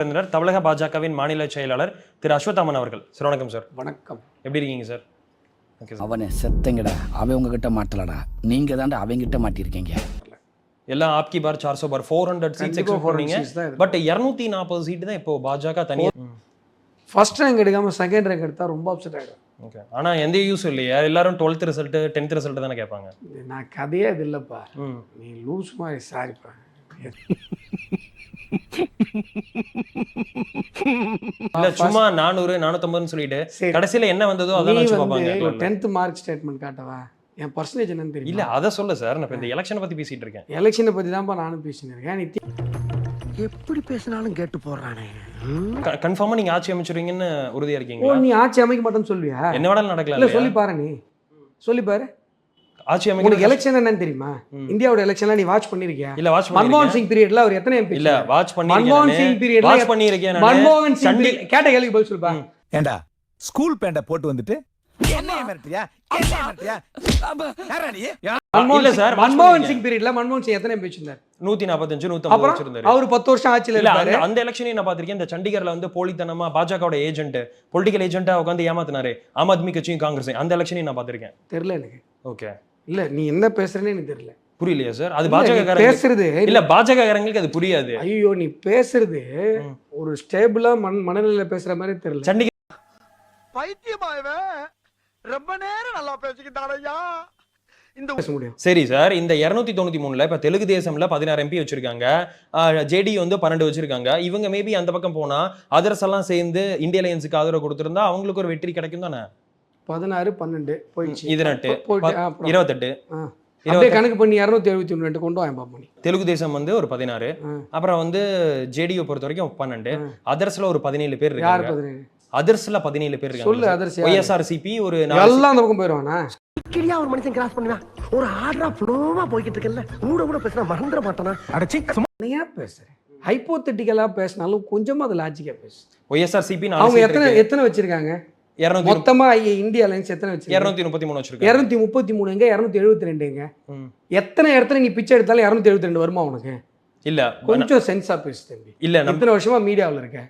இருந்தனர் தமிழக பாஜகவின் மாநில செயலாளர் திரு அஸ்வத்தாமன் அவர்கள். சார் வணக்கம் சார். வணக்கம். எப்படி இருக்கீங்க சார்? Okay sir. அவனை செத்தங்கடா. அவன் உங்ககிட்ட மாட்டலடா. நீங்க தாண்டா அவங்கிட்ட மாட்டிருக்கீங்க. எல்லாம் ஆப்கி பார் சார்சோ பார் ஃபோர் ஹண்ட்ரட் சீட்ஸ் எக்ஸ்பெக்ட் பண்ணீங்க. 400 seats தான் இருக்கு. பட் இரநூத்தி நாற்பது சீட்டு தான் இப்போ பாஜக தனியா ஃபர்ஸ்ட் ரேங்க் எடுக்காம செகண்ட் ரேங்க் எடுத்தா ரொம்ப அப்செட் ஆகிடும் ஓகே ஆனா எந்த யூஸ் இல்லையா. எல்லாரும் டுவெல்த் ரிசல்ட் டென்த் ரிசல்ட் தானே கேட்பாங்க. நான் கதையே இது இல்லைப்பா. நீ லூஸ் மாதிரி சாரிப்பா இல்ல சும்மா நானூறு நானூத்தம்பதுன்னு சொல்லிட்டு. கடைசியில என்ன வந்ததோ அதான் வச்சு பார்ப்பாங்க டென்த் மார்க் ஸ்டேட்மெண்ட் காட்டவா? என் பர்சன்டேஜ் என்னன்னு இல்ல தெரியும் அத சொல்ல சார். நான் இப்ப இந்த எலெக்ஷனை பத்தி பேசிட்டு இருக்கேன். எலெக்ஷனை பத்தி தான்ப்பா நானும் பேசினேன் இருக்கேன். நீ எப்படி பேசினாலும் கேட்டு போடுறானே கன்ஃபார்மா நீங்க ஆட்சி அமைச்சிருவீங்கன்னு உறுதியா ஓ இருக்கீங்களா நீ ஆட்சி அமைக்க மாட்டேன்னு சொல்லுவியா? என்ன வேணாலும் இல்ல இல்லையா? சொல்லி பாரு நீ. சொல்லி பாரு. ஆட்சி அமைக்க எலெக்ஷன் என்னன்னு தெரியுமா. இந்தியாவோட எலெக்ஷன்லாம் நீ வாட்ச் பண்ணிருக்கியா? இல்ல வாட்ச் மன்மோகன் சிங் பீரியட்ல அவர் எத்தனை எம்பி இல்ல வாட்ச் மன்மோகன் சிங் பண்ணிருக்கேன் பீரியட்ல வாட்ச் பண்ணிருக்கேன் மன்மோகன் சிங் கேட்ட கேள்விக்கு பதில் சொல்லுப்பா. ஏண்டா ஸ்கூல் பேண்ட போட்டு வந்துட்டு என்னைய மிரட்டியா என்னைய மிரட்டியா யாரா நீ? மன்மோகன் இல்ல சிங் சார், watch மன்மோகன் பண்ணிருக்கேன். சிங் பீரியட்ல மன்மோகன் சிங் எத்தனை எம்பி வச்சிருந்தார்? நூத்தி நாற்பத்தஞ்சு நூத்தம்பது அப்புறம் வச்சிருந்தாரு. அவர் பத்து வருஷம் ஆட்சியில இல்ல இருக்காரு அந்த அந்த எலெக்ஷனையும் நான் பாத்திருக்கேன் இந்த சண்டிகர்ல வந்து போலித்தனமா பாஜகவோட ஏஜென்ட் பொலிட்டிக்கல் ஏஜென்ட்டா உட்காந்து ஏமாத்தினாரு. ஆம் ஆத்மி கட்சியும் காங்கிரஸ் அந்த எலெக்ஷனையும் நான் பாத்திருக்கேன் தெரியல எனக்கு. ஓகே இல்ல நீ என்ன பேசுறேன்னு எனக்கு தெரியல. புரியலையா சார் அது பாஜக பேசுறது இல்ல பாஜக காரங்களுக்கு அது புரியாது. ஐயோ நீ பேசுறது. ஒரு ஸ்டேபிளா மன மனநிலையில பேசுற மாதிரி தெரியல. சண்டிகர் பைத்தியமா இவன் ரொம்ப நேரம் நல்லா பேசிக்கிட்டானையா இந்த பேச முடியும். சரி சார் இந்த இருநூத்தி தொண்ணூத்தி மூணுல இப்ப தெலுங்கு தேசம்ல பதினாறு எம்பி வச்சிருக்காங்க. ஜேடி வந்து பன்னெண்டு வச்சிருக்காங்க. இவங்க மேபி அந்த பக்கம் போனா அதர்ஸ் எல்லாம் சேர்ந்து இந்திய அலையன்ஸுக்கு ஆதரவு கொடுத்திருந்தா அவங்களுக்கு ஒரு வெற்றி கிடைக்கும் தானே பதினாறு பன்னெண்டு போயிடுச்சு. ஆ, அப்புறம். இருபத்தெட்டு. அப்படியே கணக்கு பண்ணி இரநூத்தி எழுபத்தி ஒன்று ரெண்டு கொண்டு வாங்க பாப்பா நீ. தெலுங்கு தேசம் வந்து ஒரு பதினாறு. அப்புறம் வந்து ஜேடியை பொறுத்த வரைக்கும் பன்னெண்டு. அதர்ஸ்ல ஒரு பதினேழு பேர் யார் இருக்காங்க பதினேழு? அதர்ஸ்ல பதினேழு பேர் சொல்லு அதர்ஸ் ஒய்எஸ்ஆர்சிபி ஒரு நாலு எல்லாம் அந்த பக்கம் போயிடுவானா கிளியா ஒரு மனுஷன் கிராஸ் பண்ணுவான் ஒரு ஆர்டரா ஃப்ளோவா போய்கிட்டு இருக்கல கூட கூட பேசினா மறந்துட மாட்டானா? அடச்சி என்னையா பேசுறேன் ஹைப்போத்தட்டிக்கலா பேசினாலும் கொஞ்சமா அது லாஜிக்கா பேசு. ஒய்எஸ்ஆர்சிபி அவங்க எத்தனை எத்தனை வச்சிருக்காங்க? மொத்தமா இந்திய அலைன்ஸ் எத்தனை வச்சிருக்காங்க இருநூத்தி முப்பத்தி மூணு வச்சிருக்காங்க. இரநூத்தி முப்பத்தி மூணு எங்க? இரநூத்தி எழுபத்தி ரெண்டு எங்க? ம். எத்தனை இடத்துல நீ பிச்சை எடுத்தாலும் இரநூத்தி எழுபத்தி ரெண்டு வருமா உனக்கு? இல்ல கொஞ்சம் சென்ஸா பேசு தம்பி. இல்ல இத்தனை வருஷமா மீடியாவில் இருக்க.